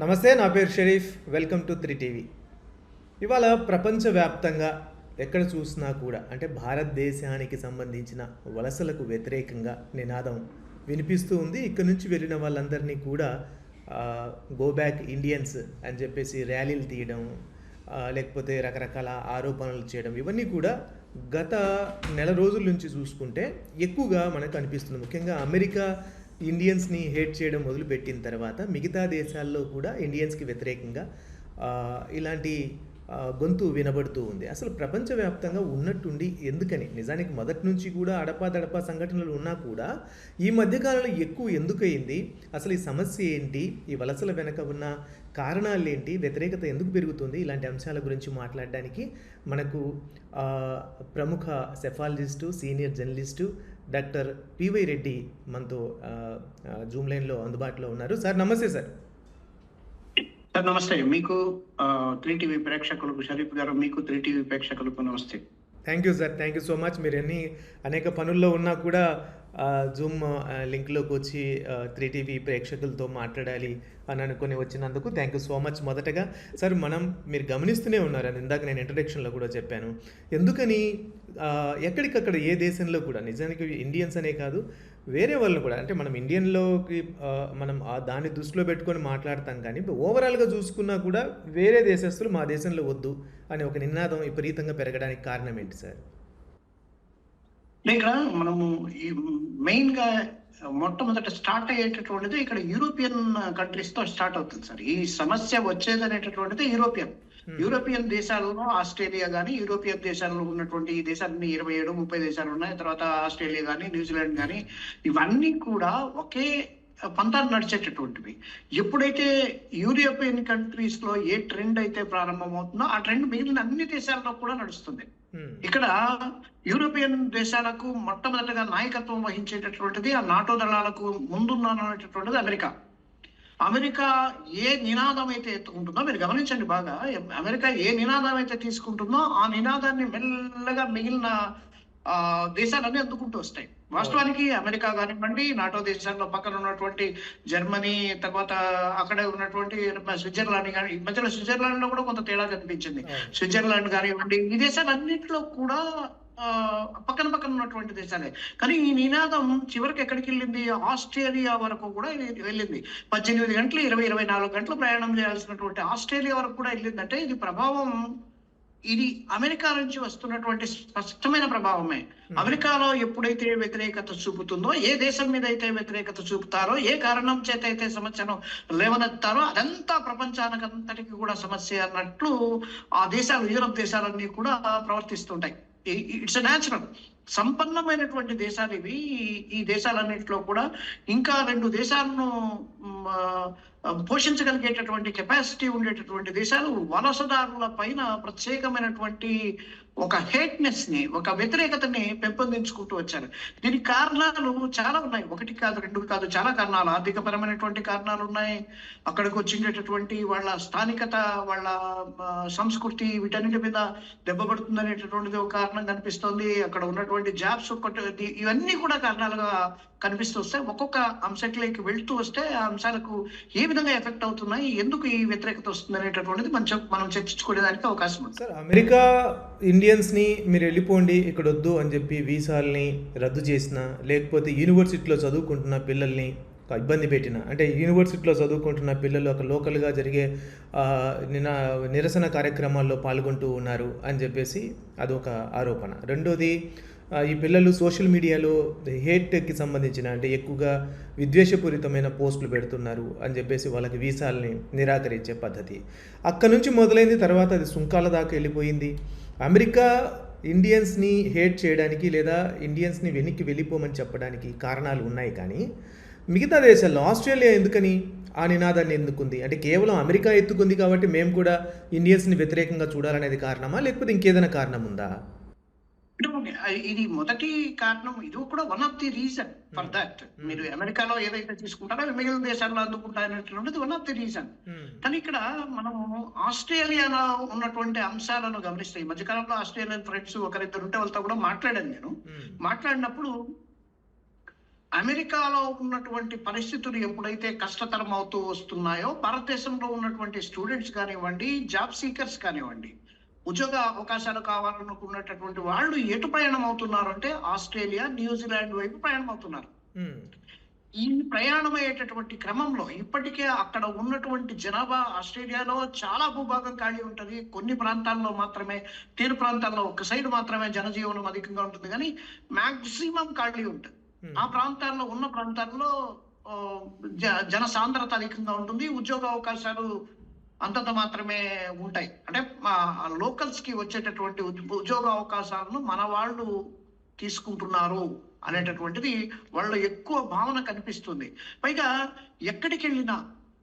నమస్తే నా పేరు Sharif. Welcome to three TV. ఇవాళ ప్రపంచవ్యాప్తంగా ఎక్కడ చూసినా కూడా అంటే భారతదేశానికి సంబంధించిన వలసలకు వ్యతిరేకంగా నినాదం వినిపిస్తూ ఉంది. ఇక్కడ నుంచి వెళ్ళిన వాళ్ళందరినీ కూడా గో బ్యాక్ ఇండియన్స్ అని చెప్పేసి ర్యాలీలు తీయడం లేకపోతే రకరకాల ఆరోపణలు చేయడం ఇవన్నీ కూడా గత నెల రోజుల నుంచి చూసుకుంటే ఎక్కువగా మనకు అనిపిస్తుంది. ముఖ్యంగా అమెరికా ఇండియన్స్ని హేట్ చేయడం మొదలుపెట్టిన తర్వాత మిగతా దేశాల్లో కూడా ఇండియన్స్కి వ్యతిరేకంగా ఇలాంటి గొంతు వినబడుతూ ఉంది. అసలు ప్రపంచవ్యాప్తంగా ఉన్నట్టుండి ఎందుకని? నిజానికి మొదటి నుంచి కూడా అడపా దడపా సంఘటనలు ఉన్నా కూడా ఈ మధ్యకాలంలో ఎక్కువ ఎందుకయింది? అసలు ఈ సమస్య ఏంటి? ఈ వలసల వెనక ఉన్న కారణాలు ఏంటి? వ్యతిరేకత ఎందుకు పెరుగుతుంది? ఇలాంటి అంశాల గురించి మాట్లాడడానికి మనకు ప్రముఖ psephologist senior journalist doctor P Y Reddy మనతో జూమ్ లైన్లో అందుబాటులో ఉన్నారు. సార్ నమస్తే సార్. సార్ నమస్తే. మీకు త్రీ టీవీ ప్రేక్షకులకు షరీఫ్ గారు మీకు త్రీ టీవీ ప్రేక్షకులకు నమస్తే. Thank you sir. Thank you so much. మీరు ఎన్ని అనేక పనుల్లో ఉన్నా కూడా జూమ్ లింక్లోకి వచ్చి త్రీ టీవీ ప్రేక్షకులతో మాట్లాడాలి అని అనుకుని వచ్చినందుకు థ్యాంక్ యూ సో మచ్ మొదటగా సార్ మనం మీరు గమనిస్తూనే ఉన్నారు అని ఇందాక నేను ఇంట్రడక్షన్లో కూడా చెప్పాను. ఎందుకని ఎక్కడికక్కడ ఏ దేశంలో కూడా నిజానికి ఇండియన్స్ అనే కాదు వేరే వాళ్ళు కూడా అంటే మనం ఇండియన్లోకి మనం దాన్ని దృష్టిలో పెట్టుకొని మాట్లాడతాం కానీ ఇప్పుడు ఓవరాల్గా చూసుకున్నా కూడా వేరే దేశస్తులు మా దేశంలో వద్దు అనే ఒక నినాదం విపరీతంగా పెరగడానికి కారణం ఏంటి సార్? ఇక్కడ మనము ఈ మెయిన్గా మొట్టమొదట స్టార్ట్ అయ్యేటటువంటిది ఇక్కడ యూరోపియన్ కంట్రీస్తో స్టార్ట్ అవుతుంది సార్. ఈ సమస్య వచ్చేది అనేటటువంటిది యూరోపియన్ యూరోపియన్ దేశాలలో ఆస్ట్రేలియా కానీ యూరోపియన్ దేశాల్లో ఉన్నటువంటి ఈ దేశాలన్నీ ఇరవై ఏడు ముప్పై దేశాలు ఉన్నాయి. తర్వాత ఆస్ట్రేలియా కానీ న్యూజిలాండ్ కానీ ఇవన్నీ కూడా ఒకే పంతాన్ని నడిచేటటువంటివి. ఎప్పుడైతే యూరోపియన్ కంట్రీస్లో ఏ ట్రెండ్ అయితే ప్రారంభమవుతుందో ఆ ట్రెండ్ మిగిలిన అన్ని దేశాల్లో కూడా నడుస్తుంది. Hmm. Hmm. ఇక్కడ యూరోపియన్ దేశాలకు మొట్టమొదటిగా నాయకత్వం వహించేటటువంటిది ఆ నాటో దళాలకు ముందున్నటువంటిది అమెరికా. అమెరికా ఏ నినాదం అయితే ఎత్తుకుంటుందో మీరు గమనించండి బాగా అమెరికా ఏ నినాదం అయితే తీసుకుంటుందో ఆ నినాదాన్ని మెల్లగా మిగిలిన దేశాలన్నీ అందుకుంటూ వస్తాయి. వాస్తవానికి అమెరికా కానివ్వండి నాటో దేశాల్లో పక్కన ఉన్నటువంటి జర్మనీ తర్వాత అక్కడే ఉన్నటువంటి స్విట్జర్లాండ్ కానీ ఈ మధ్యలో స్విట్జర్లాండ్లో కూడా కొంత తేడా కనిపించింది. స్విట్జర్లాండ్ కానివ్వండి ఈ దేశాలన్నింటిలో కూడా పక్కన పక్కన ఉన్నటువంటి దేశాలే. కానీ ఈ నినాదం చివరికి ఎక్కడికి వెళ్ళింది? ఆస్ట్రేలియా వరకు కూడా వెళ్ళింది. పద్దెనిమిది గంటలు ఇరవై ఇరవై నాలుగు గంటలు ప్రయాణం చేయాల్సినటువంటి ఆస్ట్రేలియా వరకు కూడా వెళ్ళిందంటే ఇది ప్రభావం ఇది అమెరికా నుంచి వస్తున్నటువంటి స్పష్టమైన ప్రభావమే. అమెరికాలో ఎప్పుడైతే వ్యతిరేకత చూపుతుందో ఏ దేశం మీద అయితే వ్యతిరేకత చూపుతారో ఏ కారణం చేత అయితే సమస్యను లేవనెత్తారో అదంతా ప్రపంచానికి అంతటికి కూడా సమస్య అన్నట్లు ఆ దేశాలు యూరప్ దేశాలన్నీ కూడా ప్రవర్తిస్తుంటాయి. ఇట్స్ న్యాచురల్ సంపన్నమైనటువంటి దేశాలు ఇవి. ఈ- దేశాలన్నింటిలో కూడా ఇంకా రెండు దేశాలను పోషించగలిగేటటువంటి కెపాసిటీ ఉండేటటువంటి దేశాలు వలసదారుల పైన ప్రత్యేకమైనటువంటి ఒక హేట్నెస్ని ఒక వ్యతిరేకతని పెంపొందించుకుంటూ వచ్చారు. దీనికి కారణాలు చాలా ఉన్నాయి. ఒకటి కాదు రెండు కాదు చాలా కారణాలు. ఆర్థిక పరమైనటువంటి కారణాలు ఉన్నాయి. అక్కడికి వచ్చిండేటటువంటి వాళ్ళ స్థానికత వాళ్ళ సంస్కృతి వీటన్నిటి మీద దెబ్బపడుతుంది అనేటటువంటిది ఒక కారణం కనిపిస్తోంది. అక్కడ ఉన్నటువంటి జాబ్స్ ఒకటి ఇవన్నీ కూడా కారణాలుగా కనిపిస్తూ వస్తాయి ఒక్కొక్క అంశంలోకి వెళ్తూ వస్తే ఆ అంశాలకు ఏ విధంగా ఎఫెక్ట్ అవుతున్నాయి? ఎందుకు ఈ వ్యతిరేకత వస్తుంది అనేటటువంటిది మనం చర్చించుకునే మనం చర్చించుకునేదానికి అవకాశం ఉంది. అమెరికా ఇండియన్స్ని మీరు వెళ్ళిపోండి ఇక్కడ వద్దు అని చెప్పి వీసాలని రద్దు చేసిన లేకపోతే యూనివర్సిటీలో చదువుకుంటున్న పిల్లల్ని ఇబ్బంది పెట్టిన. అంటే యూనివర్సిటీలో చదువుకుంటున్న పిల్లలు ఒక లోకల్గా జరిగే నినా నిరసన కార్యక్రమాల్లో పాల్గొంటూ ఉన్నారు అని చెప్పేసి అదొక ఆరోపణ. రెండోది ఈ పిల్లలు సోషల్ మీడియాలో హేట్కి సంబంధించిన అంటే ఎక్కువగా విద్వేషపూరితమైన పోస్టులు పెడుతున్నారు అని చెప్పేసి వాళ్ళకి వీసాలని నిరాకరించే పద్ధతి. అక్కడ నుంచి మొదలైంది తర్వాత అది సుంకాల దాకా వెళ్ళిపోయింది. అమెరికా ఇండియన్స్ని హేట్ చేయడానికి లేదా ఇండియన్స్ని వెనక్కి వెళ్ళిపోమని చెప్పడానికి కారణాలు ఉన్నాయి కానీ మిగతా దేశాల్లో ఆస్ట్రేలియా ఎందుకని? ఆ నినాదాన్ని ఎందుకుంది? అంటే కేవలం అమెరికా ఎత్తుకుంది కాబట్టి మేము కూడా ఇండియన్స్ని వ్యతిరేకంగా చూడాలనేది కారణమా? లేకపోతే ఇంకేదైనా కారణం ఉందా? ఇది మొదటి కారణం ఇది కూడా one of the reason for that Hmm. మీరు అమెరికాలో ఏదైతే తీసుకుంటారో మిగిలిన దేశాల్లో అందుకుంటారనేటువంటిది వన్ ఆఫ్ ది రీజన్ కానీ ఇక్కడ మనము ఆస్ట్రేలియాలో ఉన్నటువంటి అంశాలను గమనిస్తే ఈ మధ్యకాలంలో ఆస్ట్రేలియన్ ఫ్రెండ్స్ ఒకరిద్దరు ఉంటే వాళ్ళతో కూడా మాట్లాడాను నేను. మాట్లాడినప్పుడు అమెరికాలో ఉన్నటువంటి పరిస్థితులు ఎప్పుడైతే కష్టతరం అవుతూ వస్తున్నాయో భారతదేశంలో ఉన్నటువంటి స్టూడెంట్స్ కానివ్వండి జాబ్ సీకర్స్ కానివ్వండి ఉద్యోగ అవకాశాలు కావాలనుకున్నటువంటి వాళ్ళు ఎటు ప్రయాణం అవుతున్నారు అంటే ఆస్ట్రేలియా న్యూజిలాండ్ వైపు ప్రయాణం అవుతున్నారు ఈ ప్రయాణం అయ్యేటటువంటి క్రమంలో ఇప్పటికే అక్కడ ఉన్నటువంటి జనాభా ఆస్ట్రేలియాలో చాలా భూభాగం ఖాళీ ఉంటది. కొన్ని ప్రాంతాల్లో మాత్రమే తీర ప్రాంతాల్లో ఒక సైడ్ మాత్రమే జనజీవనం అధికంగా ఉంటుంది కానీ మాక్సిమం ఖాళీ ఉంటుంది. ఆ ప్రాంతాల్లో ఉన్న ప్రాంతాల్లో జన సాంద్రత అధికంగా ఉంటుంది. ఉద్యోగ అవకాశాలు అంతంత మాత్రమే ఉంటాయి. అంటే లోకల్స్కి వచ్చేటటువంటి ఉద్యోగ అవకాశాలను మన వాళ్ళు తీసుకుంటున్నారు అనేటటువంటిది వాళ్ళ ఎక్కువ భావన కనిపిస్తుంది. పైగా ఎక్కడికి వెళ్ళినా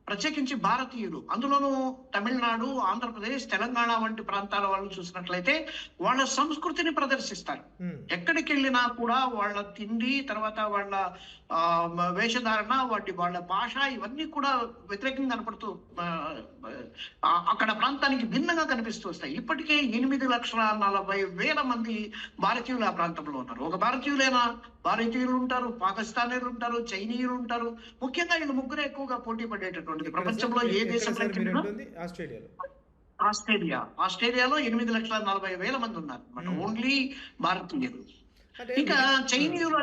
ప్రత్యేకించి భారతీయులు. అందులోనూ తమిళనాడు ఆంధ్రప్రదేశ్ తెలంగాణ వంటి ప్రాంతాల వాళ్ళు చూసినట్లయితే వాళ్ళ సంస్కృతిని ప్రదర్శిస్తారు. ఎక్కడికి వెళ్ళినా కూడా వాళ్ళ తిండి తర్వాత వాళ్ళ వేషధారణ వాటి వాళ్ళ భాష ఇవన్నీ కూడా వ్యతిరేకంగా కనపడుతూ అక్కడ ప్రాంతానికి భిన్నంగా కనిపిస్తూ వస్తాయి. ఇప్పటికే ఎనిమిది లక్షల నలభై వేల మంది భారతీయులు ఆ ప్రాంతంలో ఉన్నారు. ఒక భారతీయులైనా? భారతీయులు ఉంటారు పాకిస్తానీలు ఉంటారు చైనీయులు ఉంటారు ముఖ్యంగా వీళ్ళు ముగ్గురు ఎక్కువగా పోటీ పడేటటువంటిది. ప్రపంచంలో? ఏ దేశంలో ఉంటుంది ఆస్ట్రేలియాలో. ఆస్ట్రేలియా. ఆస్ట్రేలియాలో ఎనిమిది లక్షల నలభై వేల మంది ఉన్నారు అనమాట. ఓన్లీ భారతీయులు. ఇంకా చైనీయులు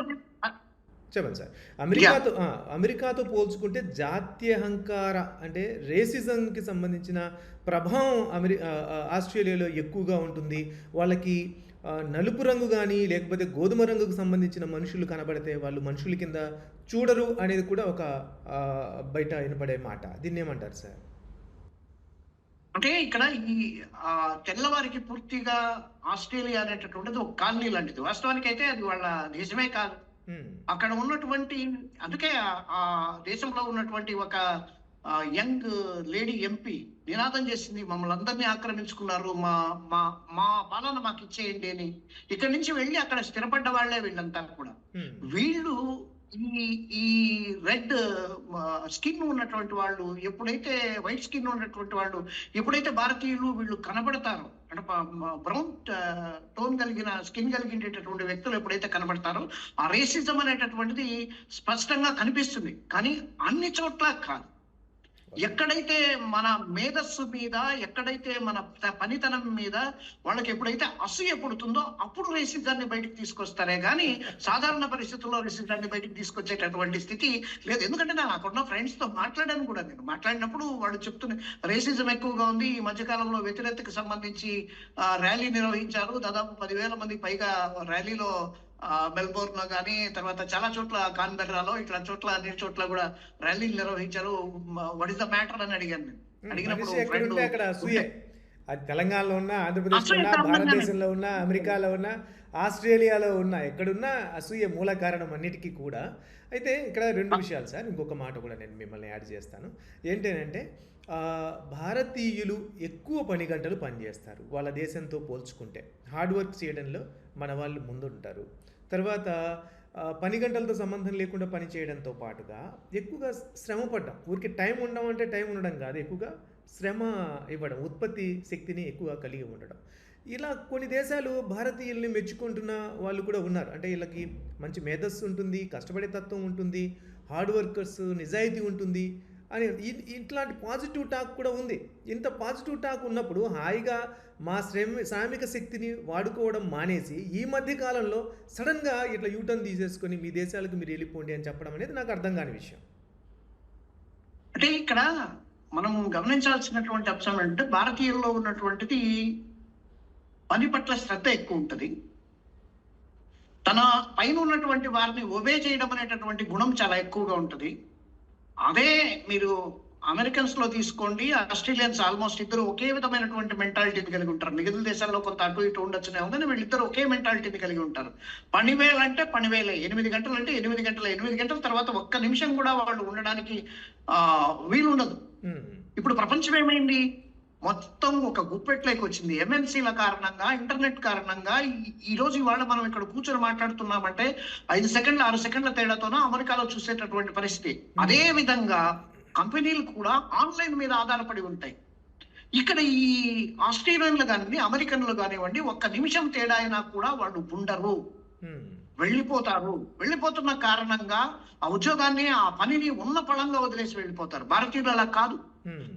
చెప్పండి సార్. అమెరికాతో అమెరికాతో పోల్చుకుంటే జాత్యహంకార అంటే రేసిజంకి సంబంధించిన ప్రభావం అమెరి ఆస్ట్రేలియాలో ఎక్కువగా ఉంటుంది. వాళ్ళకి నలుపు రంగు కానీ లేకపోతే గోధుమ రంగుకు సంబంధించిన మనుషులు కనబడితే వాళ్ళు మనుషుల కింద చూడరు అనేది కూడా ఒక బయట వినపడే మాట. దీన్ని ఏమంటారు సార్? అంటే ఇక్కడ ఈ తెల్లవారికి పూర్తిగా ఆస్ట్రేలియా అనేటటువంటిది ఒక కాలనీ లాంటిది. వాస్తవానికి అయితే అది వాళ్ళ దేశమే కాదు. అక్కడ ఉన్నటువంటి అందుకే ఆ దేశంలో ఉన్నటువంటి ఒక యంగ్ లేడీ ఎంపీ నినాదం చేసింది. మమ్మల్ని అందరినీ ఆక్రమించుకున్నారు. మా మా మా పాలన మాకు ఇచ్చేయండి అని. ఇక్కడి నుంచి వెళ్ళి అక్కడ స్థిరపడ్డ వాళ్ళే వీళ్ళంతా కూడా. వీళ్ళు ఈ ఈ రెడ్ స్కిన్ ఉన్నటువంటి వాళ్ళు ఎప్పుడైతే వైట్ స్కిన్ ఉన్నటువంటి వాళ్ళు ఎప్పుడైతే భారతీయులు వీళ్ళు కనబడతారో అంటే బ్రౌన్ టోన్ కలిగిన స్కిన్ కలిగినటువంటి వ్యక్తులు ఎప్పుడైతే కనబడతారో ఆ రేసిజం అనేటటువంటిది స్పష్టంగా కనిపిస్తుంది. కానీ అన్ని చోట్ల కాదు. ఎక్కడైతే మన మేధస్సు మీద ఎక్కడైతే మన పనితనం మీద వాళ్ళకి ఎప్పుడైతే అసూయ పుడుతుందో అప్పుడు రేసిజాన్ని బయటకు తీసుకొస్తారే. కానీ సాధారణ పరిస్థితుల్లో రేసిజాన్ని బయటకు తీసుకొచ్చేటటువంటి స్థితి లేదు. ఎందుకంటే నేను అక్కడున్న ఫ్రెండ్స్తో మాట్లాడాను కూడా నేను. మాట్లాడినప్పుడు వాళ్ళు చెప్తున్న రేసిజం ఎక్కువగా ఉంది. ఈ మధ్యకాలంలో వ్యతిరేకతకు సంబంధించి ర్యాలీ నిర్వహించారు. దాదాపు పదివేల మంది పైగా ర్యాలీలో మెల్బోర్న్లో కానీ తర్వాత చాలా చోట్ల కాన్బెర్రాలో ఇట్లా చోట్ల అన్ని చోట్ల కూడా ర్యాలీలు నిర్వహించారు. వాట్ ఇస్ ద మ్యాటర్ అని అడిగాను నేను. అడిగినప్పుడు అక్కడ అసూయే అది తెలంగాణలో ఉన్నా ఆంధ్రప్రదేశ్లో ఉన్నా. భారతదేశంలో ఉన్నా అమెరికాలో ఉన్నా ఆస్ట్రేలియాలో ఉన్నా ఎక్కడున్నా అసూయ మూల కారణం అన్నిటికీ కూడా. అయితే ఇక్కడ రెండు విషయాలు సార్ ఇంకొక మాట కూడా నేను మిమ్మల్ని యాడ్ చేస్తాను. ఏంటంటే భారతీయులు ఎక్కువ పని గంటలు పనిచేస్తారు వాళ్ళ దేశంతో పోల్చుకుంటే. హార్డ్ వర్క్ చేయడంలో మన వాళ్ళు ముందుంటారు. తర్వాత పని గంటలతో సంబంధం లేకుండా పని చేయడంతో పాటుగా ఎక్కువగా శ్రమ పడ్డం ఊరికి టైం ఉండడం అంటే టైం ఉండడం కాదు. ఎక్కువగా శ్రమ ఇవ్వడం ఉత్పత్తి శక్తిని ఎక్కువ కలిగి ఉండడం. ఇలా కొన్ని దేశాలు భారతీయుల్ని మెచ్చుకుంటున్న వాళ్ళు కూడా ఉన్నారు. అంటే వీళ్ళకి మంచి మేధస్సు ఉంటుంది కష్టపడే తత్వం ఉంటుంది హార్డ్ వర్కర్స్ నిజాయితీ ఉంటుంది. అని ఇట్లాంటి పాజిటివ్ టాక్ కూడా ఉంది. ఇంత పాజిటివ్ టాక్ ఉన్నప్పుడు హాయిగా మా శ్రమ శ్రామిక శక్తిని వాడుకోవడం మానేసి ఈ మధ్య కాలంలో సడన్గా ఇట్లా యూటర్న్ తీసేసుకొని మీ దేశాలకు మీరు వెళ్ళిపోండి అని చెప్పడం అనేది నాకు అర్థం కాని విషయం. అంటే ఇక్కడ మనం గమనించాల్సినటువంటి అంశం అంటే భారతీయుల్లో ఉన్నటువంటిది పని పట్ల శ్రద్ధ ఎక్కువ ఉంటుంది. తన పైన ఉన్నటువంటి వారిని ఒబే చేయడం అనేటటువంటి గుణం చాలా ఎక్కువగా ఉంటుంది. అదే మీరు అమెరికన్స్లో తీసుకోండి ఆస్ట్రేలియన్స్ ఆల్మోస్ట్ ఇద్దరు ఒకే విధమైనటువంటి మెంటాలిటీని కలిగి ఉంటారు. మిగిలిన దేశాల్లో కొంత అటు ఇటు ఉండొచ్చునేమో కానీ వీళ్ళిద్దరు ఒకే మెంటాలిటీని కలిగి ఉంటారు. పనివేల అంటే పనివేలే ఎనిమిది గంటలు అంటే ఎనిమిది గంటలు ఎనిమిది గంటల తర్వాత ఒక్క నిమిషం కూడా వాళ్ళు ఉండడానికి ఆ వీలు ఉండదు ఉమ్, ఇప్పుడు ప్రపంచం ఏమైంది? మొత్తం ఒక గుప్పెట్లోకి వచ్చింది. ఎంఎన్సీల కారణంగా ఇంటర్నెట్ కారణంగా ఈ- రోజు ఇవాళ మనం ఇక్కడ కూర్చొని మాట్లాడుతున్నామంటే ఐదు సెకండ్ల ఆరు సెకండ్ల తేడాతోన అమెరికాలో చూసేటటువంటి పరిస్థితి. అదే విధంగా కంపెనీలు కూడా ఆన్లైన్ మీద ఆధారపడి ఉంటాయి. ఇక్కడ ఈ ఆస్ట్రేలియన్లు కానివ్వండి అమెరికన్లు కానివ్వండి ఒక్క నిమిషం తేడా అయినా కూడా వాళ్ళు ఉండరు. వెళ్ళిపోతారు. వెళ్ళిపోతున్న కారణంగా ఆ ఉద్యోగాన్ని ఆ పనిని ఉన్న పళంగా వదిలేసి వెళ్ళిపోతారు. భారతీయులు అలా కాదు.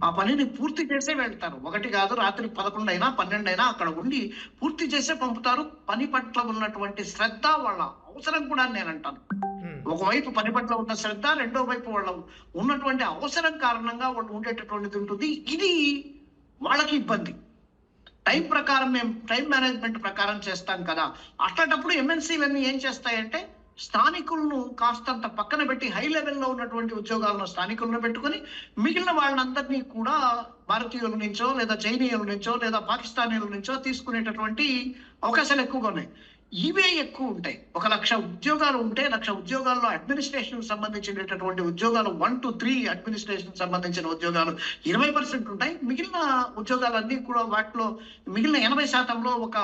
ఆ పనిని పూర్తి చేసే వెళ్తారు. ఒకటి కాదు రాత్రి పదకొండు అయినా పన్నెండు అయినా అక్కడ ఉండి పూర్తి చేసే పంపుతారు. పని పట్ల ఉన్నటువంటి శ్రద్ధ వాళ్ళ అవసరం కూడా నేను అంటాను ఉమ్, ఒకవైపు పని పట్ల ఉన్న శ్రద్ధ రెండో వైపు వాళ్ళ ఉన్నటువంటి అవసరం కారణంగా వాళ్ళు ఉండేటటువంటిది ఉంటుంది. ఇది వాళ్ళకి ఇబ్బంది. టైం ప్రకారం మేము టైం మేనేజ్మెంట్ ప్రకారం చేస్తాం కదా. అట్లాంటప్పుడు ఎంఎన్సీలన్నీ ఏం చేస్తాయంటే స్థానికులను కాస్తంత పక్కన పెట్టి హై లెవెల్లో ఉన్నటువంటి ఉద్యోగాలను స్థానికులను పెట్టుకొని మిగిలిన వాళ్ళందరినీ కూడా భారతీయుల నుంచో లేదా చైనీయుల నుంచో లేదా పాకిస్తానీల నుంచో తీసుకునేటటువంటి అవకాశాలు ఎక్కువగా ఉన్నాయి. ఇవే ఎక్కువ ఉంటాయి. ఒక లక్ష ఉద్యోగాలు ఉంటే లక్ష ఉద్యోగాల్లో అడ్మినిస్ట్రేషన్ సంబంధించినటువంటి ఉద్యోగాలు వన్ టు త్రీ అడ్మినిస్ట్రేషన్ సంబంధించిన ఉద్యోగాలు ఇరవై పర్సెంట్ ఉంటాయి. మిగిలిన ఉద్యోగాలన్నీ కూడా వాటిలో మిగిలిన ఎనభై శాతంలో ఒక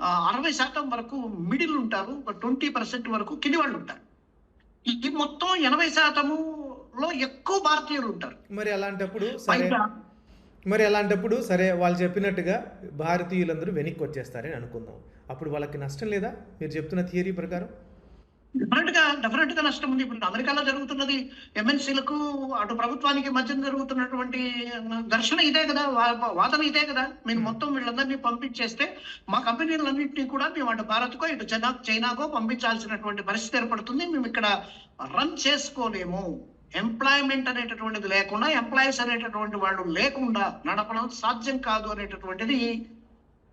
అరవై శాతం వరకు మిడిల్ ఉంటారు ఒక ట్వంటీ పర్సెంట్ వరకు కింది వాళ్ళు ఉంటారు. ఈ మొత్తం ఎనభై శాతములో ఎక్కువ భారతీయులు ఉంటారు. మరి అలాంటప్పుడు మరి అలాంటప్పుడు సరే వాళ్ళు చెప్పినట్టుగా భారతీయులందరూ వెనక్కి వచ్చేస్తారని అనుకుందాం. అప్పుడు వాళ్ళకి నష్టం లేదా? మీరు చెప్తున్న థియరీ ప్రకారం? డెఫినెట్గా డెఫినెట్గా నష్టం ఉంది. ఇప్పుడు అమెరికాలో జరుగుతున్నది ఎంఎన్సీలకు అటు ప్రభుత్వానికి మధ్య జరుగుతున్నటువంటి ఘర్షణ ఇదే కదా వాదన ఇదే కదా. మీరు మొత్తం వీళ్ళందరినీ పంపించేస్తే మా కంపెనీలన్నింటినీ కూడా మేము అటు భారత్కో ఇటు చైనా చైనాకో పంపించాల్సినటువంటి పరిస్థితి ఏర్పడుతుంది. మేము ఇక్కడ రన్ చేసుకోలేము. ఎంప్లాయ్మెంట్ అనేటటువంటిది లేకుండా ఎంప్లాయీస్ అనేటటువంటి వాళ్ళు లేకుండా నడపడం సాధ్యం కాదు అనేటటువంటిది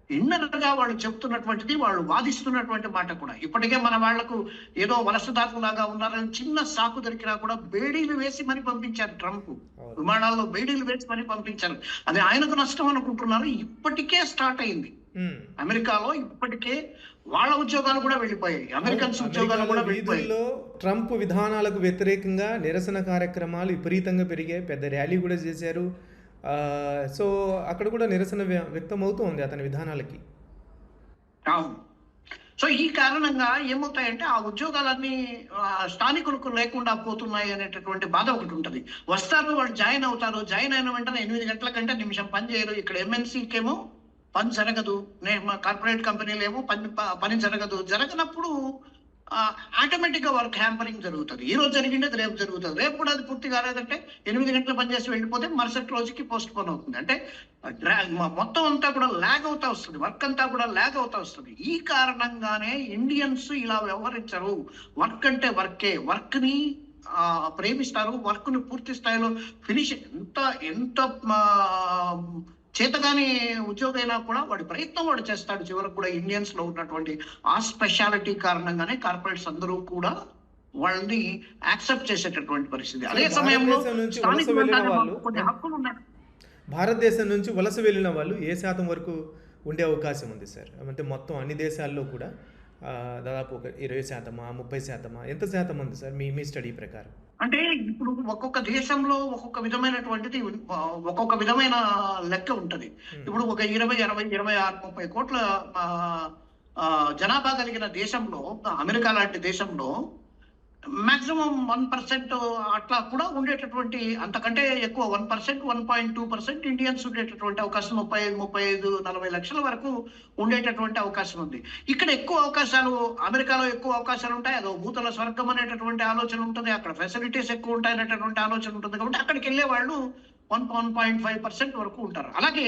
ఇన్నర్గా వాళ్ళు చెప్తున్నటువంటిది వాళ్ళు వాదిస్తున్నటువంటి మాట కూడా. ఇప్పటికే మన వాళ్ళకు ఏదో వలసదారులాగా ఉన్నారని చిన్న సాకు దొరికినా కూడా బేడీలు వేసి మరి పంపించారు ట్రంప్. విమానాల్లో బేడీలు వేసి మరి పంపించారు. అది ఆయనకు నష్టం అనుకుంటున్నారు ఇప్పటికే స్టార్ట్ అయింది. అమెరికాలో ఇప్పటికే వాళ్ళ ఉద్యోగాలు కూడా వెళ్ళిపోయాయి. అమెరికన్స్ ఉద్యోగాలు కూడా వీధుల్లో ట్రంప్ విధానాలకు వ్యతిరేకంగా నిరసన కార్యక్రమాలు విపరీతంగా పెరిగాయి. పెద్ద ర్యాలీ కూడా చేశారు. సో అక్కడ కూడా నిరసన వ్య- వ్యక్తం అతని విధానాలకి. అవును. సో ఈ కారణంగా ఏమవుతాయంటే ఆ ఉద్యోగాలన్నీ స్థానికులకు లేకుండా పోతున్నాయి అనేటటువంటి బాధ ఒకటి ఉంటుంది. వస్తారు వాళ్ళు జాయిన్ అవుతారు జాయిన్ అయిన వెంటనే ఎనిమిది గంటల కంటే నిమిషం పని చేయరు. ఇక్కడ ఎంఎన్సీకేమో పని జరగదు. నేను మా కార్పొరేట్ కంపెనీలు ఏమో పని పని జరగదు. జరగనప్పుడు ఆటోమేటిక్గా వాళ్ళకి వర్క్ హ్యాంపరింగ్ జరుగుతుంది. ఈ రోజు జరిగింది రేపు జరుగుతుంది. రేపు కూడా అది పూర్తి కాలేదంటే ఎనిమిది గంటలు పనిచేసి వెళ్ళిపోతే మరుసటి రోజుకి పోస్ట్ పోన్ అవుతుంది. అంటే మొత్తం అంతా కూడా లాగ్ అవుతా వస్తుంది. వర్క్ అంతా కూడా ల్యాగ్ అవుతా వస్తుంది. ఈ కారణంగానే ఇండియన్స్ ఇలా వ్యవహరించరు. వర్క్ అంటే వర్కే. వర్క్ని ప్రేమిస్తారు. వర్క్ని పూర్తి స్థాయిలో ఫినిష్ ఎంత ఎంత చేతగాని ఉద్యోగం అయినా కూడా వాడి ప్రయత్నం వాడు చేస్తాడు. చివరకు కూడా ఇండియన్స్లో ఉన్నటువంటి ఆ స్పెషాలిటీ కారణంగానే కార్పొరేట్స్ అందరూ కూడా వాళ్ళని యాక్సెప్ట్ చేసేటటువంటి పరిస్థితి. అదే సమయంలో భారతదేశం నుంచి వలస స్థానికులు వెళ్ళిన ఉంటారు, వాళ్ళు- మాకు కొన్ని హక్కులు ఉన్నాయి. భారతదేశం నుంచి వలస వెళ్ళిన వాళ్ళు ఏ శాతం వరకు ఉండే అవకాశం ఉంది సార్? అంటే మొత్తం అన్ని దేశాల్లో కూడా దాదాపు ఒక ఇరవై శాతమా ముప్పై శాతమా? ఎంత శాతం ఉంది సార్ మీ మీ స్టడీ ప్రకారం? అంటే ఇప్పుడు ఒక్కొక్క దేశంలో ఒక్కొక్క విధమైనటువంటిది ఒక్కొక్క విధమైన లెక్క ఉంటది. ఇప్పుడు ఒక ఇరవై ఇరవై ఇరవై ఆరు ముప్పై కోట్ల జనాభా కలిగిన దేశంలో అమెరికా లాంటి దేశంలో మాక్సిమం వన్ పర్సెంట్ అట్లా కూడా ఉండేటటువంటి అంతకంటే ఎక్కువ one percent one point two percent Indians ఉండేటటువంటి అవకాశం ముప్పై ఐదు ముప్పై ఐదు నలభై లక్షల వరకు ఉండేటటువంటి అవకాశం ఉంది. ఇక్కడ ఎక్కువ అవకాశాలు అమెరికాలో ఎక్కువ అవకాశాలు ఉంటాయి అదో భూతల స్వర్గం అనేటటువంటి ఆలోచన ఉంటుంది అక్కడ ఫెసిలిటీస్ ఎక్కువ ఉంటాయి అనేటటువంటి ఆలోచన ఉంటుంది కాబట్టి అక్కడికి వెళ్ళే వాళ్ళు one one point five percent వరకు ఉంటారు. అలాగే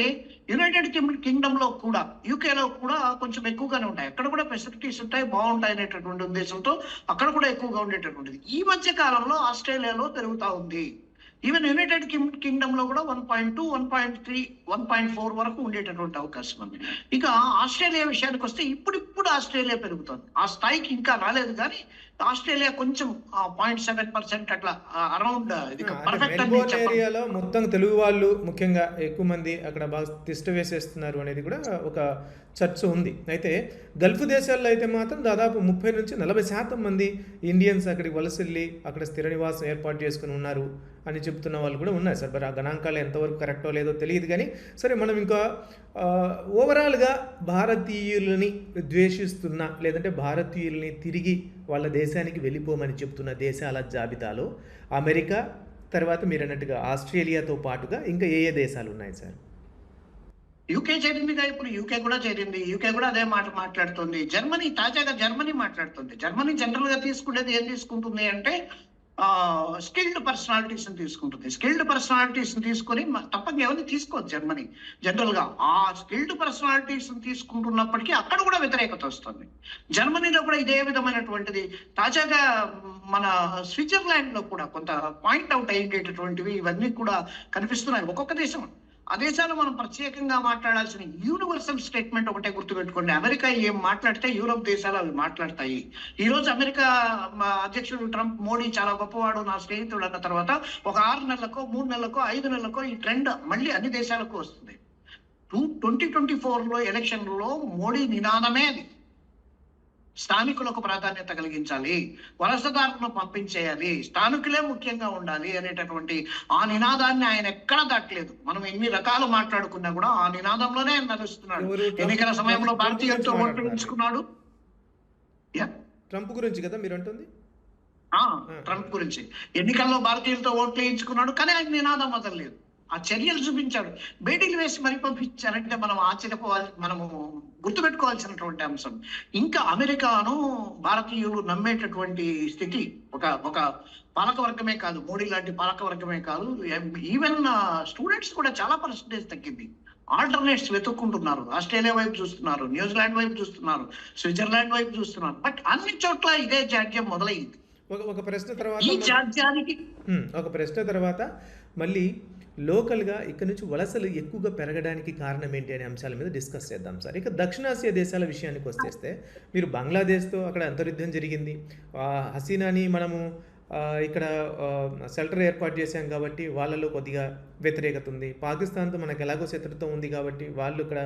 యునైటెడ్ కింగ్డమ్లో కూడా యూకే లో కూడా కొంచెం ఎక్కువగానే ఉంటాయి. అక్కడ కూడా ఫెసిలిటీస్ ఉంటాయి బాగుంటాయి అనేటటువంటి ఉద్దేశంతో అక్కడ కూడా ఎక్కువగా ఉండేటటువంటిది ఈ మధ్య కాలంలో ఆస్ట్రేలియాలో పెరుగుతూ ఉంది. ఈవెన్ యునైటెడ్ కింగ్డమ్లో కూడా one point two one point three one point four వరకు ఉండేటటువంటి అవకాశం ఉంది. ఇక ఆస్ట్రేలియా విషయానికి వస్తే ఇప్పుడిప్పుడు ఆస్ట్రేలియా పెరుగుతుంది. ఆ స్థాయికి ఇంకా రాలేదు కానీ ఆస్ట్రేలియా కొంచెం పాయింట్ సెవెన్ పర్సెంట్ అట్లా అరౌండ్ ఇది పర్ఫెక్ట్. ఏరియాలో మొత్తం తెలుగు వాళ్ళు ముఖ్యంగా ఎక్కువ మంది అక్కడ బాగా తిష్ట వేసేస్తున్నారు అనేది కూడా ఒక చర్చ ఉంది అయితే గల్ఫ్ దేశాల్లో అయితే మాత్రం దాదాపు ముప్పై నుంచి నలభై శాతం మంది ఇండియన్స్ అక్కడికి వలస వెళ్ళి అక్కడ స్థిర నివాసం ఏర్పాటు చేసుకుని ఉన్నారు అని చెప్తున్న వాళ్ళు కూడా ఉన్నారు సార్ మరి ఆ గణాంకాలు ఎంతవరకు కరెక్టో లేదో తెలియదు కానీ సరే మనం ఇంకా ఓవరాల్గా భారతీయులని ద్వేషిస్తున్న లేదంటే భారతీయుల్ని తిరిగి వాళ్ళ దేశానికి వెళ్ళిపోమని చెప్తున్న దేశాల జాబితాలో అమెరికా తర్వాత మీరు అన్నట్టుగా ఆస్ట్రేలియాతో పాటుగా ఇంకా ఏ ఏ దేశాలు ఉన్నాయి సార్? యూకే చేరిందిగా ఇప్పుడు. యూకే కూడా చేరింది. యూకే కూడా అదే మాట మాట్లాడుతుంది. జర్మనీ తాజాగా జర్మనీ మాట్లాడుతుంది. జర్మనీ జనరల్గా తీసుకునేది ఏం తీసుకుంటుంది అంటే స్కిల్డ్ పర్సనాలిటీస్ తీసుకుంటుంది. స్కిల్డ్ పర్సనాలిటీస్ తీసుకొని తప్పక ఎవరిని తీసుకోవచ్చు జర్మనీ. జనరల్గా ఆ స్కిల్డ్ పర్సనాలిటీస్ తీసుకుంటున్నప్పటికీ అక్కడ కూడా వ్యతిరేకత వస్తుంది. జర్మనీలో కూడా ఇదే విధమైనటువంటిది. తాజాగా మన స్విట్జర్లాండ్లో కూడా కొంత పాయింట్ అవుట్ అయ్యేటటువంటివి ఇవన్నీ కూడా కనిపిస్తున్నాయి. ఒక్కొక్క దేశం. ఆ దేశాలు మనం ప్రత్యేకంగా మాట్లాడాల్సిన యూనివర్సల్ స్టేట్మెంట్ ఒకటే గుర్తుపెట్టుకోండి. అమెరికా ఏం మాట్లాడితే యూరోప్ దేశాలు అవి మాట్లాడతాయి. ఈ రోజు అమెరికా అధ్యక్షుడు ట్రంప్ మోడీ చాలా గొప్పవాడు నా స్నేహితుడు అన్న తర్వాత ఒక ఆరు నెలలకో మూడు నెలలకో ఐదు నెలలకో ఈ ట్రెండ్ మళ్ళీ అన్ని దేశాలకు వస్తుంది. టూ ట్వంటీ ట్వంటీ ఫోర్లో ఎలక్షన్లో మోడీ నినాదమే అది. స్థానికులకు ప్రాధాన్యత కలిగించాలి వలసదారులను పంపించేయాలి స్థానికులే ముఖ్యంగా ఉండాలి అనేటటువంటి ఆ నినాదాన్ని ఆయన ఎక్కడ దాటలేదు. మనం ఎన్ని రకాలు మాట్లాడుకున్నా కూడా ఆ నినాదంలోనే ఆయన నడుస్తున్నాడు. ఎన్నికల సమయంలో భారతీయులతో ఓట్లు ట్రంప్ గురించి కదా మీరు అంటుంది ఆ, ట్రంప్ గురించి. ఎన్నికల్లో భారతీయులతో ఓట్లు వేయించుకున్నాడు కానీ ఆయన నినాదం వదలలేదు. ఆ చర్యలు చూపించాడు. బేడీలు వేసి మరి పంపించారంటే మనం ఆశ్చర్యపోవాలి మనము గుర్తుపెట్టుకోవాల్సినటువంటి అంశం. ఇంకా అమెరికాను భారతీయులు నమ్మేటటువంటి స్థితి ఒక ఒక పాలక వర్గమే కాదు మోడీ లాంటి పాలక వర్గమే కాదు ఈవెన్ స్టూడెంట్స్ కూడా చాలా పర్సంటేజ్ తగ్గింది. ఆల్టర్నేట్స్ వెతుక్కుంటున్నారు. ఆస్ట్రేలియా వైపు చూస్తున్నారు న్యూజిలాండ్ వైపు చూస్తున్నారు స్విట్జర్లాండ్ వైపు చూస్తున్నారు. బట్ అన్ని చోట్ల ఇదే జాడ్యం మొదలైంది. ఒక ఒక ప్రశ్న తర్వాత ఈ జాడ్యానికి ఒక ప్రశ్న తర్వాత మళ్ళీ లోకల్గా ఇక్కడ నుంచి వలసలు ఎక్కువగా పెరగడానికి కారణం ఏంటి అనే అంశాల మీద డిస్కస్ చేద్దాం సార్. ఇక దక్షిణాసియా దేశాల విషయానికి వచ్చేస్తే మీరు బంగ్లాదేశ్తో అక్కడ అంతర్యుద్ధం జరిగింది. హసీనాని మనము ఇక్కడ షెల్టర్ ఏర్పాటు చేశాం కాబట్టి వాళ్ళలో కొద్దిగా వ్యతిరేకత ఉంది పాకిస్తాన్తో మనకు ఎలాగో శత్రుత్వం ఉంది కాబట్టి వాళ్ళు ఇక్కడ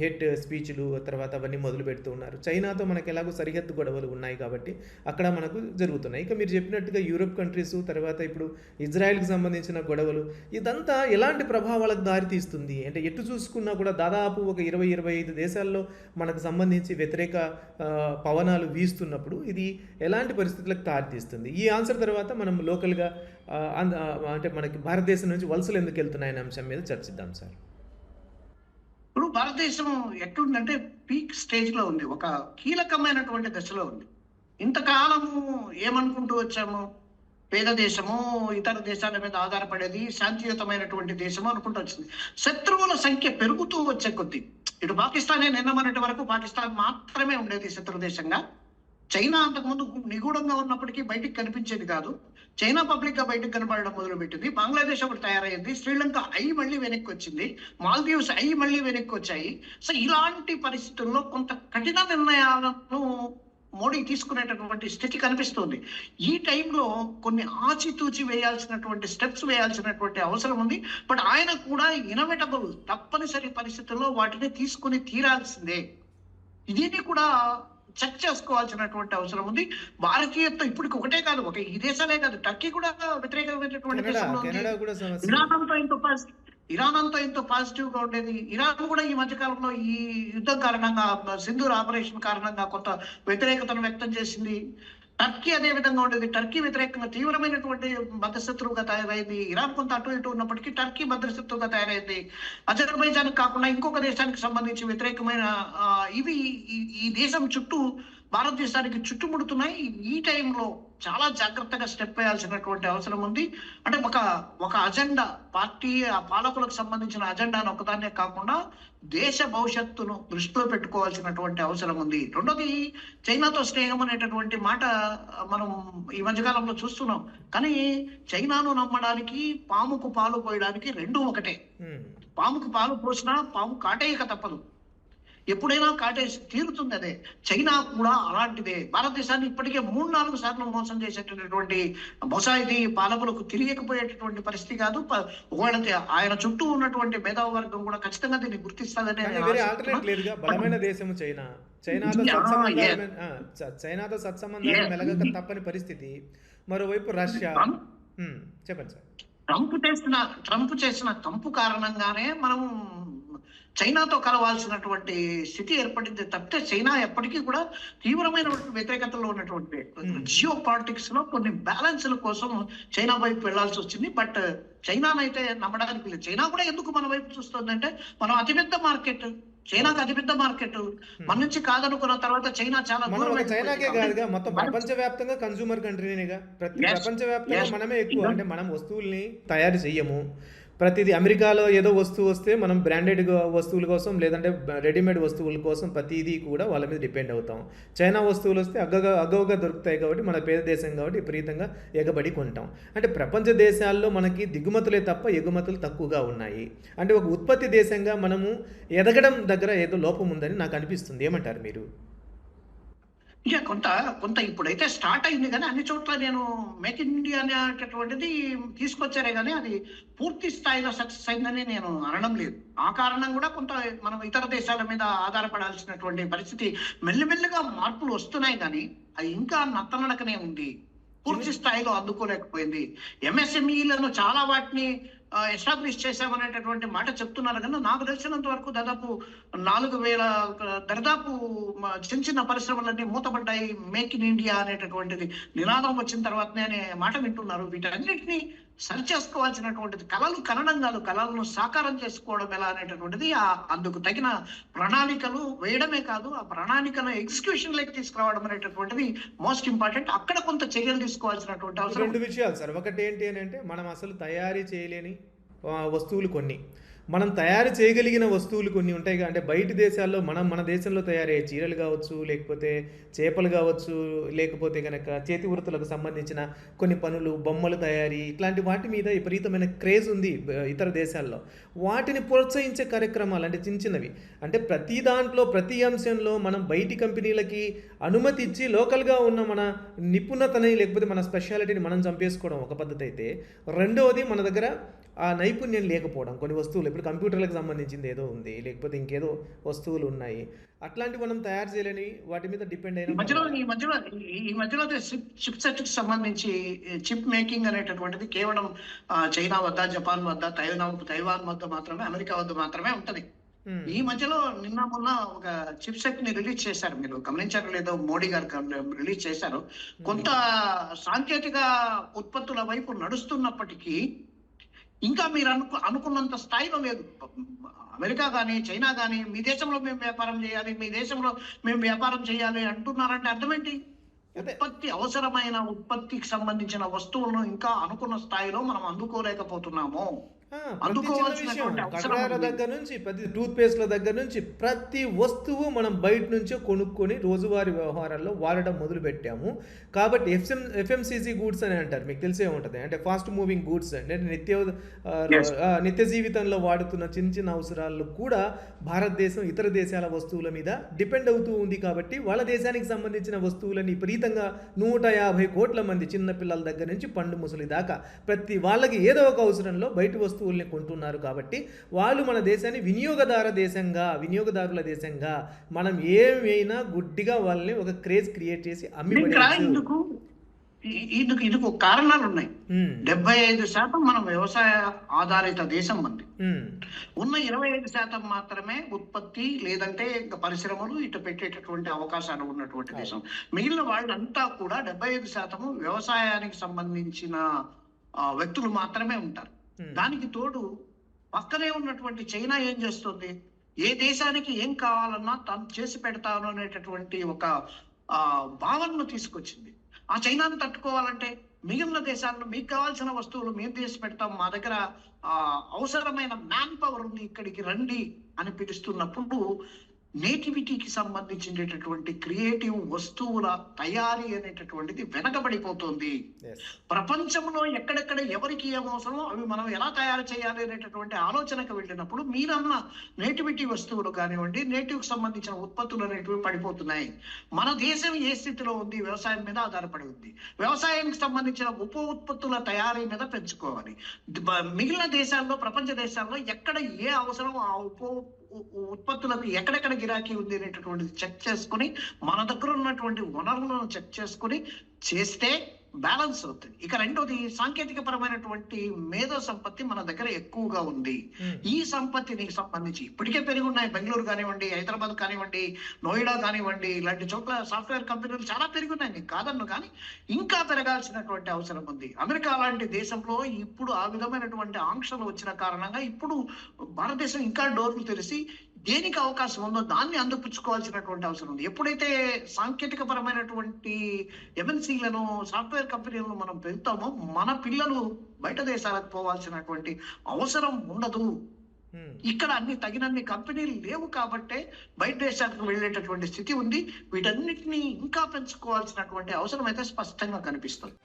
హెట్ స్పీచ్లు తర్వాత అవన్నీ మొదలు పెడుతూ ఉన్నారు. చైనాతో మనకు ఎలాగో సరిహద్దు గొడవలు ఉన్నాయి కాబట్టి అక్కడ మనకు జరుగుతున్నాయి. ఇక మీరు చెప్పినట్టుగా యూరోప్ కంట్రీస్ తర్వాత ఇప్పుడు ఇజ్రాయెల్కి సంబంధించిన గొడవలు ఇదంతా ఎలాంటి ప్రభావాలకు దారితీస్తుంది అంటే ఎటు చూసుకున్నా కూడా దాదాపు ఒక ఇరవై ఇరవై ఐదు దేశాల్లో మనకు సంబంధించి వ్యతిరేక పవనాలు వీస్తున్నప్పుడు ఇది ఎలాంటి పరిస్థితులకు దారితీస్తుంది ఈ ఆన్సర్ తర్వాత మనం లోకల్గా అంటే మనకి భారతదేశం నుంచి వలసలు ఎందుకు వెళ్తున్నాయనే అంశం మీద చర్చిద్దాం సార్. ఇప్పుడు భారతదేశం ఎట్లుందంటే పీక్ స్టేజ్లో ఉంది. ఒక కీలకమైనటువంటి దశలో ఉంది. ఇంతకాలము ఏమనుకుంటూ వచ్చాము? పేద దేశము ఇతర దేశాల మీద ఆధారపడేది శాంతియుతమైనటువంటి దేశము అనుకుంటూ వచ్చింది. శత్రువుల సంఖ్య పెరుగుతూ వచ్చే కొద్దీ ఇటు పాకిస్తానే నిన్న మొన్నటి వరకు పాకిస్తాన్ మాత్రమే ఉండేది శత్రు దేశంగా. చైనా అంతకుముందు నిగూఢంగా ఉన్నప్పటికీ బయటికి కనిపించేది కాదు. చైనా పబ్లిక్గా బయటకు కనబడడం మొదలుపెట్టింది. బంగ్లాదేశ్ ఒకటి తయారైంది. శ్రీలంక అయి మళ్ళీ వెనక్కి వచ్చింది మాల్దీవ్స్ అయి మళ్ళీ వెనక్కి వచ్చాయి సో ఇలాంటి పరిస్థితుల్లో కొంత కఠిన నిర్ణయాలను మోడీ తీసుకునేటటువంటి స్థితి కనిపిస్తుంది. ఈ టైంలో కొన్ని ఆచితూచి వేయాల్సినటువంటి స్టెప్స్ వేయాల్సినటువంటి అవసరం ఉంది. బట్ ఆయన కూడా ఇనవిటబుల్ తప్పనిసరి పరిస్థితుల్లో వాటిని తీసుకుని తీరాల్సిందే. దీన్ని కూడా చెక్ చేసుకోవాల్సినటువంటి అవసరం ఉంది. భారతీయత్వం ఇప్పటికి ఒకటే కాదు ఒక ఈ దేశాలే కాదు టర్కీ కూడా వ్యతిరేకమైనటువంటి కెనడా దేశంలో ఉంది. కెనడా కూడా సమస్య. ఇరాన్ అంతా ఎంతో పాజిటివ్ ఇరాన్ అంతా ఎంతో పాజిటివ్గా ఉండేది. ఇరాన్ కూడా ఈ మధ్య కాలంలో ఈ యుద్ధం కారణంగా సింధూర్ ఆపరేషన్ కారణంగా కొంత వ్యతిరేకతను వ్యక్తం చేసింది. టర్కీ అదే విధంగా ఉండేది. టర్కీ వ్యతిరేకంగా తీవ్రమైనటువంటి మధ్యశత్రువుగా తయారైంది. ఇరాన్ కొంత అటు ఇటు ఉన్నప్పటికీ టర్కీ మధ్యశత్రువుగా తయారైంది. అజర్బైజాన్ కాకుండా ఇంకొక దేశానికి సంబంధించి వ్యతిరేకమైన ఇవి ఈ దేశం చుట్టూ భారతదేశానికి చుట్టుముడుతున్నాయి. ఈ టైంలో చాలా జాగ్రత్తగా స్టెప్ వేయాల్సినటువంటి అవసరం ఉంది. అంటే ఒక ఒక అజెండా పార్టీ ఆ పాలకులకు సంబంధించిన అజెండాను ఒకదాన్నే కాకుండా దేశ భవిష్యత్తును దృష్టిలో పెట్టుకోవాల్సినటువంటి అవసరం ఉంది. రెండోది చైనాతో స్నేహం అనేటటువంటి మాట మనం ఈ మధ్యకాలంలో చూస్తున్నాం. కానీ చైనాను నమ్మడానికి పాముకు పాలు పోయడానికి రెండు ఒకటే. పాముకు పాలు పోసినా పాము కాటేయక తప్పదు. ఎప్పుడైనా కాటేసి తీరుతుంది అదే చైనా కూడా అలాంటిదే. భారతదేశాన్ని ఇప్పటికే మూడు నాలుగు సార్లు మోసం చేసేటటువంటి ఇది పాలకులకు తెలియకపోయేటటువంటి పరిస్థితి కాదు. ఒకవేళ ఆయన చుట్టూ ఉన్నటువంటి మేధావ వర్గం కూడా ఖచ్చితంగా దీన్ని గుర్తిస్తుందని బలమైన దేశం చైనా. చైనాతో సత్సంబంధాలు సత్సంబంధాలు Yeah. మెలగక తప్పని పరిస్థితి. మరోవైపు రష్యా. చెప్పండి సార్. ట్రంప్ చేసిన ట్రంప్ చేసిన కంపు కారణంగానే మనం చైనాతో కలవాల్సినటువంటి స్థితి ఏర్పడింది తప్పితే చైనా ఎప్పటికీ కూడా తీవ్రమైన వ్యతిరేకతలో ఉన్నటువంటి. జియో పాలిటిక్స్లో కొన్ని బ్యాలెన్స్ల కోసం చైనా వైపు వెళ్ళాల్సి వచ్చింది బట్ చైనానైతే నమ్మడానికి లేదు చైనా కూడా ఎందుకు మన వైపు చూస్తుందంటే మనం అతిపెద్ద మార్కెట్ చైనాకి అతిపెద్ద మార్కెట్ మన నుంచి కాదనుకున్న తర్వాత చైనా చాలా. చైనాకే కాదుగా మొత్తం ప్రపంచవ్యాప్తంగా కన్సూమర్ కంట్రీనేగా ప్రతి Yes. ప్రపంచవ్యాప్తంగా Yes. మనమే ఎక్కువ అంటే మనం వస్తువుల్ని తయారు చెయ్యము ప్రతిదీ అమెరికాలో ఏదో వస్తువు వస్తే మనం బ్రాండెడ్ వస్తువుల కోసం లేదంటే రెడీమేడ్ వస్తువుల కోసం ప్రతిదీ కూడా వాళ్ళ మీద డిపెండ్ అవుతాం. చైనా వస్తువులు వస్తే అగ్గగా అగ్గవగా దొరుకుతాయి కాబట్టి మన పేద దేశం కాబట్టి విపరీతంగా ఎగబడి కొంటాం. అంటే ప్రపంచ దేశాల్లో మనకి దిగుమతులే తప్ప ఎగుమతులు తక్కువగా ఉన్నాయి. అంటే ఒక ఉత్పత్తి దేశంగా మనము ఎదగడం దగ్గర ఏదో లోపం ఉందని నాకు అనిపిస్తుంది. ఏమంటారు మీరు? ఇక కొంత కొంత ఇప్పుడైతే స్టార్ట్ అయింది కానీ అన్ని చోట్ల నేను మేక్ ఇన్ ఇండియా అనేటటువంటిది తీసుకొచ్చారే కానీ అది పూర్తి స్థాయిలో సక్సెస్ అయిందని నేను అనడం లేదు. ఆ కారణం కూడా కొంత మనం ఇతర దేశాల మీద ఆధారపడాల్సినటువంటి పరిస్థితి మెల్లిమెల్లిగా మార్పులు వస్తున్నాయి కానీ అది ఇంకా నత్తనడకనే ఉంది. పూర్తి స్థాయిలో అందుకోలేకపోయింది. ఎంఎస్ఎంఈలను చాలా వాటిని ఎస్టాబ్లిష్ చేశామనేటటువంటి మాట చెప్తున్నారు కానీ నాకు తెలిసినంత వరకు దాదాపు నాలుగు వేల దరిదాపు చిన్న చిన్న పరిశ్రమలన్నీ మూతపడ్డాయి మేక్ ఇన్ ఇండియా అనేటటువంటిది. నినాదం వచ్చిన తర్వాతనే అనే మాట వింటున్నారు. వీటన్నిటిని సరిచేసుకోవాల్సినటువంటిది కళలు కనడం కాదు కళలను సాకారం చేసుకోవడం ఎలా అనేటటువంటిది ఆ అందుకు తగిన ప్రణాళికలు వేయడమే కాదు ఆ ప్రణాళికను ఎగ్జిక్యూషన్ లెక్క తీసుకురావడం అనేటటువంటిది మోస్ట్ ఇంపార్టెంట్. అక్కడ కొంత చర్యలు తీసుకోవాల్సినటువంటి అవసరం రెండు విషయాలు సార్. ఒకటి ఏంటి అని అంటే మనం అసలు తయారీ చేయలేని వస్తువులు కొన్ని. మనం తయారు చేయగలిగిన వస్తువులు కొన్ని ఉంటాయి అంటే బయట దేశాల్లో మనం మన దేశంలో తయారయ్యే చీరలు కావచ్చు లేకపోతే చేపలు కావచ్చు లేకపోతే కనుక చేతి వృత్తులకు సంబంధించిన కొన్ని పనులు బొమ్మలు తయారీ ఇట్లాంటి వాటి మీద విపరీతమైన క్రేజ్ ఉంది ఇతర దేశాల్లో. వాటిని ప్రోత్సహించే కార్యక్రమాలు అంటే చిన్న చిన్నవి. అంటే ప్రతి దాంట్లో ప్రతి అంశంలో మనం బయటి కంపెనీలకి అనుమతి ఇచ్చి లోకల్గా ఉన్న మన నిపుణతని లేకపోతే మన స్పెషాలిటీని మనం చంపేసుకోవడం ఒక పద్ధతి అయితే. రెండవది మన దగ్గర ఆ నైపుణ్యం లేకపోవడం కొన్ని వస్తువులు ఇప్పుడు కంప్యూటర్లకు సంబంధించింది ఏదో ఉంది లేకపోతే ఇంకేదో వస్తువులు ఉన్నాయి. అట్లాంటివి మనం తయారు చేయలేని వాటి మీద డిపెండ్ అయిన మధ్యలో ఈ మధ్యలో ఈ- మధ్యలో చిప్ సెట్కి సంబంధించి చిప్ మేకింగ్ అనేటటువంటిది కేవలం చైనా వద్ద జపాన్ వద్ద తైవాన్ తైవాన్ వద్ద మాత్రమే అమెరికా వద్ద మాత్రమే ఉంటది. ఈ మధ్యలో నిన్న మొన్న ఒక చిప్ సెట్ని రిలీజ్ చేశారు. మీరు గమనించారో లేదో మోడీ గారు రిలీజ్ చేశారు. కొంత సాంకేతిక ఉత్పత్తుల వైపు నడుస్తున్నప్పటికీ ఇంకా మీరు అనుకు అనుకున్నంత స్థాయిలో లేదు అమెరికా కానీ చైనా కానీ మీ దేశంలో మేము వ్యాపారం చేయాలి మీ దేశంలో మేము వ్యాపారం చేయాలి అంటున్నారంటే అర్థమేంటి. ఉత్పత్తి అవసరమైన ఉత్పత్తికి సంబంధించిన వస్తువులను ఇంకా అనుకున్న స్థాయిలో మనం అందుకోలేకపోతున్నాము దగ్గర నుంచి ప్రతి టూత్ పేస్ట్ల దగ్గర నుంచి ప్రతి వస్తువు మనం బయట నుంచే కొనుక్కొని రోజువారీ వ్యవహారాల్లో వాడడం మొదలు పెట్టాము కాబట్టి ఎఫ్ఎం ఎఫ్ఎంసీసీ గూడ్స్ అని అంటారు. మీకు తెలిసే ఉంటుంది. అంటే ఫాస్ట్ మూవింగ్ గూడ్స్ అంటే నిత్య నిత్య జీవితంలో వాడుతున్న చిన్న చిన్న అవసరాలు కూడా భారతదేశం ఇతర దేశాల వస్తువుల మీద డిపెండ్ అవుతూ ఉంది కాబట్టి వాళ్ళ దేశానికి సంబంధించిన వస్తువులని విపరీతంగా నూట యాభై కోట్ల మంది చిన్న పిల్లల దగ్గర నుంచి పండు ముసలి దాకా ప్రతి వాళ్ళకి ఏదో ఒక అవసరంలో బయట వస్తువుల్ని కొంటున్నారు కాబట్టి వాళ్ళు మన దేశాన్ని వినియోగదార దేశంగా వినియోగదారుల దేశంగా మనం ఏమైనా గుడ్డిగా వాళ్ళని ఒక క్రేజ్ క్రియేట్ చేసి అమ్మి. ఇందుకు ఇందుకు కారణాలు ఉన్నాయి డెబ్బై ఐదు శాతం మనం వ్యవసాయ ఆధారిత దేశం మంది ఉన్న ఇరవై ఐదు శాతం మాత్రమే ఉత్పత్తి లేదంటే పరిశ్రమలు ఇటు పెట్టేటటువంటి అవకాశాలు ఉన్నటువంటి దేశం. మిగిలిన వాళ్ళంతా కూడా డెబ్బై ఐదు శాతము వ్యవసాయానికి సంబంధించిన వ్యక్తులు మాత్రమే ఉంటారు. దానికి తోడు పక్కనే ఉన్నటువంటి చైనా ఏం చేస్తుంది? ఏ దేశానికి ఏం కావాలన్నా తాను చేసి పెడతాను అనేటటువంటి ఒక ఆ భావనను తీసుకొచ్చింది. ఆ చైనాను తట్టుకోవాలంటే మిగిలిన దేశాల్లో మీకు కావాల్సిన వస్తువులు మేము తీసి పెడతాం మా దగ్గర ఆ అవసరమైన మ్యాన్ పవర్ ఉంది ఇక్కడికి రండి అని పిలుస్తున్నప్పుడు నేటివిటీకి సంబంధించినటువంటి క్రియేటివ్ వస్తువుల తయారీ అనేటటువంటిది వెనకబడిపోతుంది. ప్రపంచంలో ఎక్కడెక్కడ ఎవరికి ఏం అవసరమో అవి మనం ఎలా తయారు చేయాలి అనేటటువంటి ఆలోచనకు వెళ్ళినప్పుడు మీరన్న నేటివిటీ వస్తువులు కానివ్వండి నేటివ్కి సంబంధించిన ఉత్పత్తులు అనేటివి పడిపోతున్నాయి. మన దేశం ఏ స్థితిలో ఉంది వ్యవసాయం మీద ఆధారపడి ఉంది. వ్యవసాయానికి సంబంధించిన ఉప ఉత్పత్తుల తయారీ మీద పెంచుకోవాలి. మిగిలిన దేశాల్లో ప్రపంచ దేశాల్లో ఎక్కడ ఏ అవసరం ఆ ఉప ఉత్పత్తులకు ఎక్కడెక్కడ గిరాకీ ఉంది అనేటటువంటిది చెక్ చేసుకుని మన దగ్గర ఉన్నటువంటి వనరులను చెక్ చేసుకుని చేస్తే బ్యాలెన్స్ అవుతుంది. ఇక రెండోది సాంకేతిక పరమైనటువంటి మేధో సంపత్తి మన దగ్గర ఎక్కువగా ఉంది. మ్మ్. ఈ సంపత్తికి సంబంధించి ఇప్పటికే పెరిగి ఉన్నాయి బెంగళూరు కానివ్వండి హైదరాబాద్ కానివ్వండి నోయిడా కానివ్వండి ఇలాంటి చోట్ల సాఫ్ట్వేర్ కంపెనీలు చాలా పెరిగి ఉన్నాయి నీకు కాదన్ను కానీ ఇంకా పెరగాల్సినటువంటి అవసరం ఉంది. అమెరికా లాంటి దేశంలో ఇప్పుడు ఆ విధమైనటువంటి ఆంక్షలు వచ్చిన కారణంగా ఇప్పుడు భారతదేశం ఇంకా డోర్లు తెరిచి దేనికి అవకాశం ఉందో దాన్ని అందిపుచ్చుకోవాల్సినటువంటి అవసరం ఉంది. ఎప్పుడైతే సాంకేతిక పరమైనటువంటి ఎంఎన్సీలను సాఫ్ట్వేర్ కంపెనీలను మనం పెంచుతామో మన పిల్లలు బయట దేశాలకు పోవాల్సినటువంటి అవసరం ఉండదు. ఇక్కడ అన్ని తగినన్ని కంపెనీలు లేవు కాబట్టే బయట దేశాలకు వెళ్ళేటటువంటి స్థితి ఉంది. వీటన్నిటిని ఇంకా పెంచుకోవాల్సినటువంటి అవసరం అయితే స్పష్టంగా కనిపిస్తుంది.